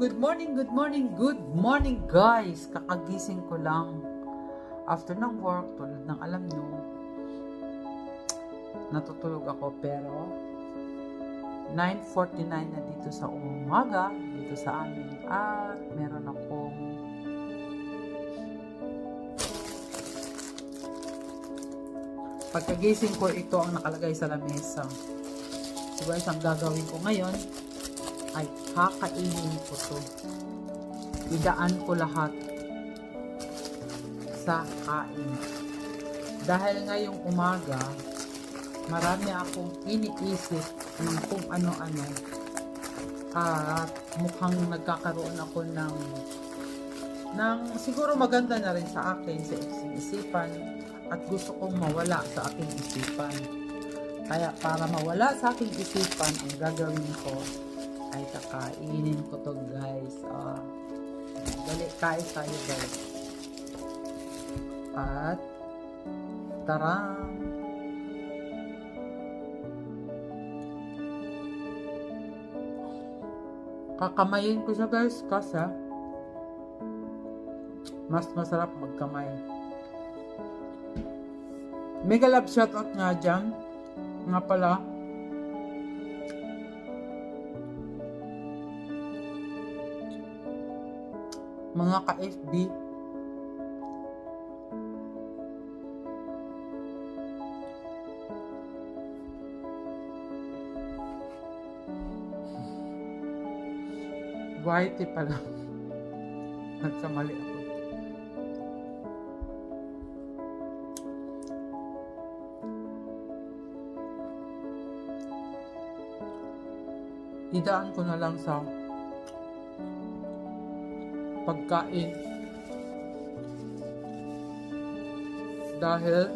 good morning, good morning, good morning guys! Kakagising ko lang. After ng work, tulad ng alam nyo, natutulog ako pero 9.49 na dito sa umaga, dito sa amin, at meron akong pagkagising ko, ito ang nakalagay sa lamesa. So guys, ang gagawin ko ngayon, ay kakainin ko to. Idaan ko lahat sa kain. Dahil ngayong umaga, marami akong iniisip ng kung ano-ano at mukhang nagkakaroon ako ng ng siguro maganda na rin sa akin sa isipan at gusto kong mawala sa aking isipan. Kaya para mawala sa aking isipan, ang gagawin ko ay kakainin ko to guys. Ah, dali, kain tayo guys. At, tarang! Kakamayin ko siya guys kasi mas masarap magkamay. Mega love shoutout nga dyan. Nga pala, mga ka-FB Whitey pala. Nagkamali ako. Idaan ko na lang sa pagkain. Dahil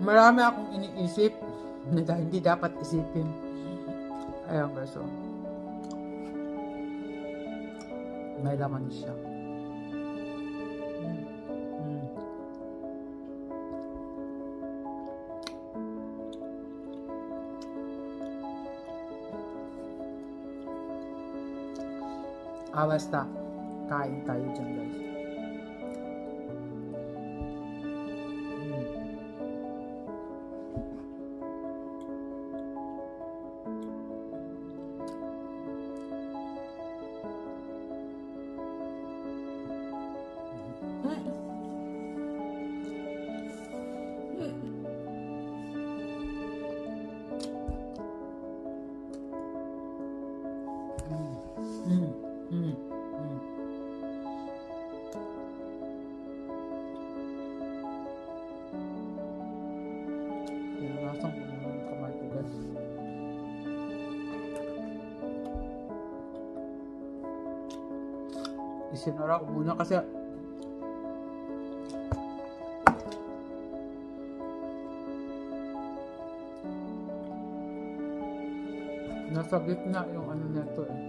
marami akong iniisip na hindi dapat isipin. Ayun guys so may laman siya Ah, basta. Kain tayo Isinara ko muna kasi nasa gitna yung ano nito eh.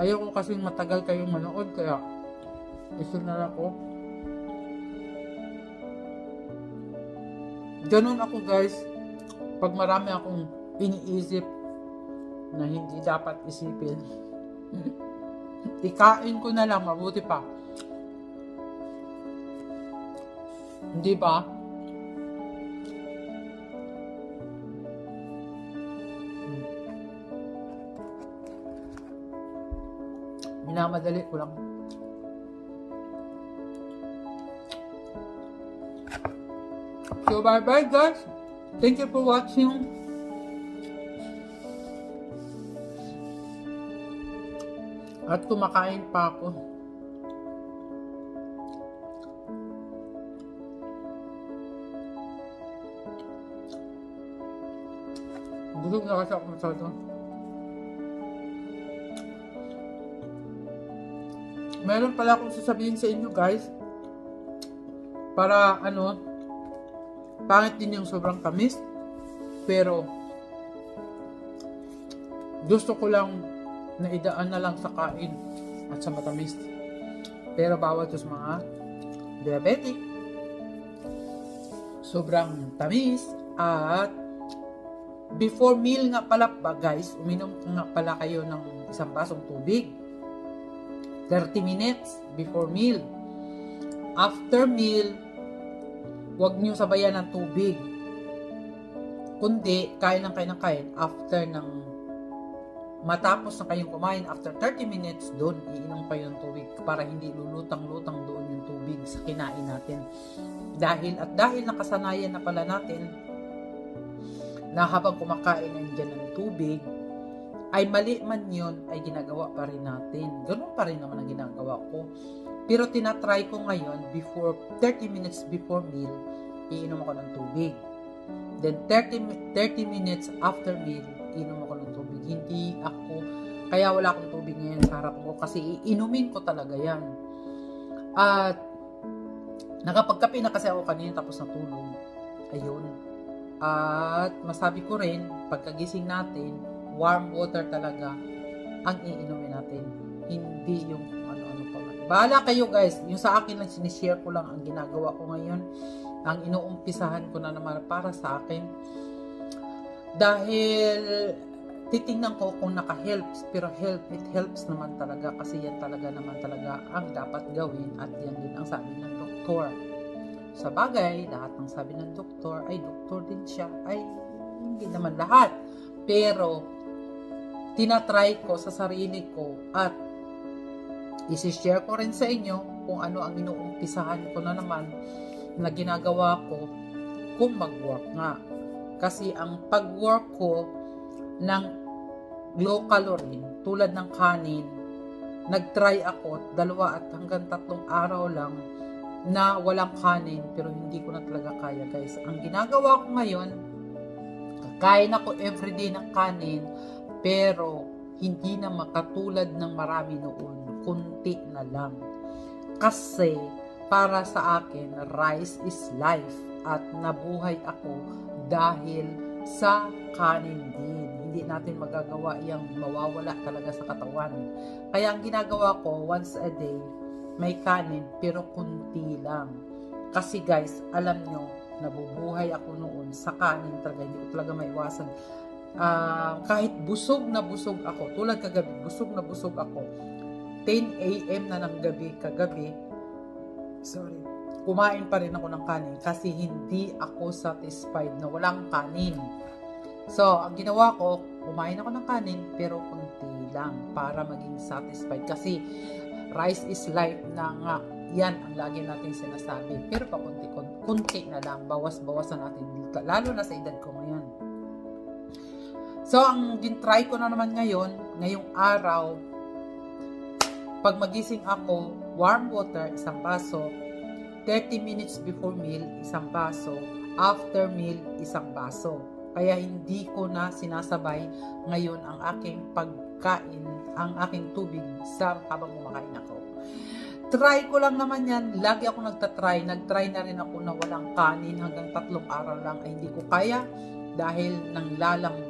Ayaw ko kasing matagal kayong manood kaya isinara ko. Ganun ako guys. Pag marami akong iniisip na hindi dapat isipin. Ikain ko na lang, mabuti pa. Hindi ba? Minamadali ko lang. So bye bye guys. Thank you for watching. At kumakain pa ako. Busog na kasi ako masyado. Meron pala akong sasabihin sa inyo guys. Para ano, pangit din yung sobrang tamis. Pero, gusto ko lang na idaan na lang sa kain. at sa matamis. Pero bawal to sa mga diabetic. Sobrang tamis at before meal nga pala ba guys, uminom nga pala kayo ng isang basong tubig. 30 minutes before meal. After meal, huwag niyo sabayan ng tubig. Kundi, kain lang kayo ng kain after ng matapos na kayong kumain, after 30 minutes, doon iinom kayo ng tubig para hindi lulutang-lutang doon yung tubig sa kinain natin. Dahil, at dahil nakasanayan na pala natin na habang kumakain nandiyan ng tubig, ay mali man yun, ay ginagawa pa rin natin. Ganun pa rin naman ang ginagawa ko. Pero tinatry ko ngayon, before 30 minutes before meal, iinom ako ng tubig. Then 30, mi- 30 minutes after meal, iinom ako ng tubig. Hindi ako, kaya wala akong tubig ngayon sa harap ko kasi iinumin ko talaga yan. At nakapagkape na kasi ako kanina tapos natulog. Ayun. At masabi ko rin, pagkagising natin, warm water talaga ang iinumin natin. Hindi yung. Bahala kayo guys. Yung sa akin lang, sinishare ko lang ang ginagawa ko ngayon. Ang inuumpisahan ko na naman para sa akin. Dahil titingnan ko kung naka-helps. Pero help, it helps naman talaga kasi yan talaga naman talaga ang dapat gawin at yan din ang sabi ng doktor. Sa bagay, lahat ng sabi ng doktor ay doktor din siya. Ay, hindi naman lahat. Pero, tinatry ko sa sarili ko at isi-share ko rin sa inyo kung ano ang inuumpisahan ko na naman na ginagawa ko kung mag-work nga. Kasi ang pag-work ko ng low calorie, tulad ng kanin, nag-try ako dalawa at hanggang tatlong araw lang na walang kanin pero hindi ko na talaga kaya guys. Ang ginagawa ko ngayon, kakain ako everyday ng kanin pero hindi na makatulad ng marami noon. Kunti na lang. Kasi para sa akin, rice is life at nabuhay ako dahil sa kanin din. Hindi natin magagawa yung mawawala talaga sa katawan. Kaya ang ginagawa ko once a day, may kanin pero kunti lang. Kasi guys, alam nyo, nabubuhay ako noon sa kanin talaga. Hindi ko talaga maiwasan. Ah, kahit busog na busog ako, tulad kagabi, busog na busog ako. 10 a.m. na ng gabi kagabi, sorry, kumain pa rin ako ng kanin kasi hindi ako satisfied na walang kanin. So, ang ginawa ko, kumain ako ng kanin pero kunti lang para maging satisfied kasi rice is life na nga yan ang lagi natin sinasabi. Pero pa kunti, kunti na lang, bawas-bawasan natin dito, lalo na sa edad ko ngayon. So, ang gintry ko na naman ngayon, ngayong araw, pag magising ako, warm water, isang baso, 30 minutes before meal, isang baso, after meal, isang baso. Kaya hindi ko na sinasabay ngayon ang aking pagkain, ang aking tubig sa habang kumakain ako. Try ko lang naman yan. Lagi ako nagtatry. Nagtry na rin ako na walang kanin hanggang tatlong araw lang ay hindi ko kaya dahil nang lalambot ako.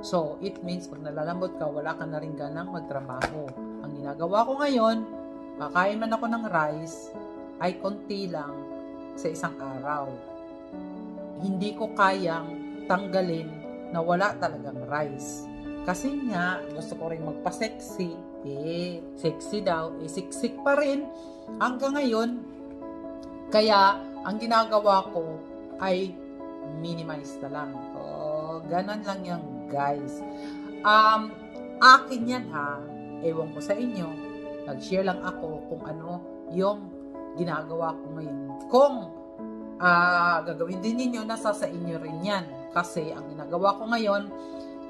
So, it means pag nalalambot ka, wala ka na rin ganang magtrabaho. Ang ginagawa ko ngayon, kakain man ako ng rice, ay konti lang sa isang araw. Hindi ko kayang tanggalin na wala talagang rice. Kasi nga, gusto ko rin magpa-sexy. Eh, sexy daw. Eh, siksik pa rin. Hanggang ngayon, kaya, ang ginagawa ko ay minimize na lang. Oh, ganun lang yan, guys. Um, akin yan ha. Ewan ko sa inyo. Nag-share lang ako kung ano yung ginagawa ko ngayon. Kung ah gagawin din ninyo, nasa sa inyo rin yan. Kasi ang ginagawa ko ngayon,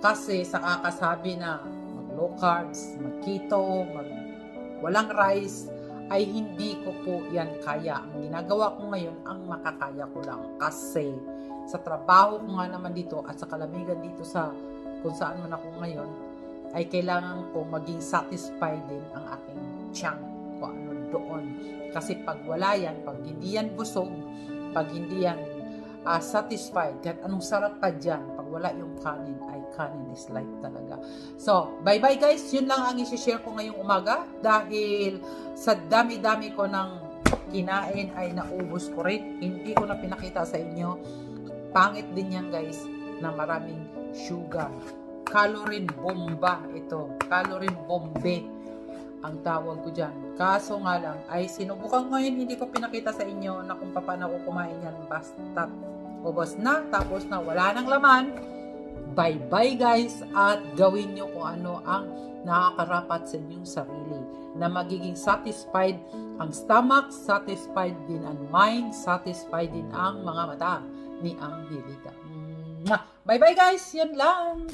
kasi sa kakasabi na mag low carbs, mag keto, mag walang rice, ay hindi ko po yan kaya. Ang ginagawa ko ngayon, ang makakaya ko lang. Kasi sa trabaho ko nga naman dito at sa kalamigan dito sa kung saan man ako ngayon, ay kailangan ko maging satisfied din ang aking tiyan kung ano doon. Kasi pag wala yan, pag hindi yan busog, pag hindi yan ah, satisfied, kahit anong sarap pa dyan, pag wala yung kanin ay kanin is life talaga. So, bye-bye guys. Yun lang ang isi-share ko ngayong umaga dahil sa dami-dami ko ng kinain ay naubos ko rin. Hindi ko na pinakita sa inyo. Pangit din yan guys na maraming sugar. Calorie bomba ito. Calorie bombe ang tawag ko dyan. Kaso nga lang, ay sinubukan ngayon, hindi ko pinakita sa inyo na kung paano ko kumain yan. Basta ubos na, tapos na wala nang laman. Bye-bye guys at gawin nyo kung ano ang nakakarapat sa inyong sarili na magiging satisfied ang stomach, satisfied din ang mind, satisfied din ang mga mata ni Angelita. Mwah! Bye-bye guys! Yan lang!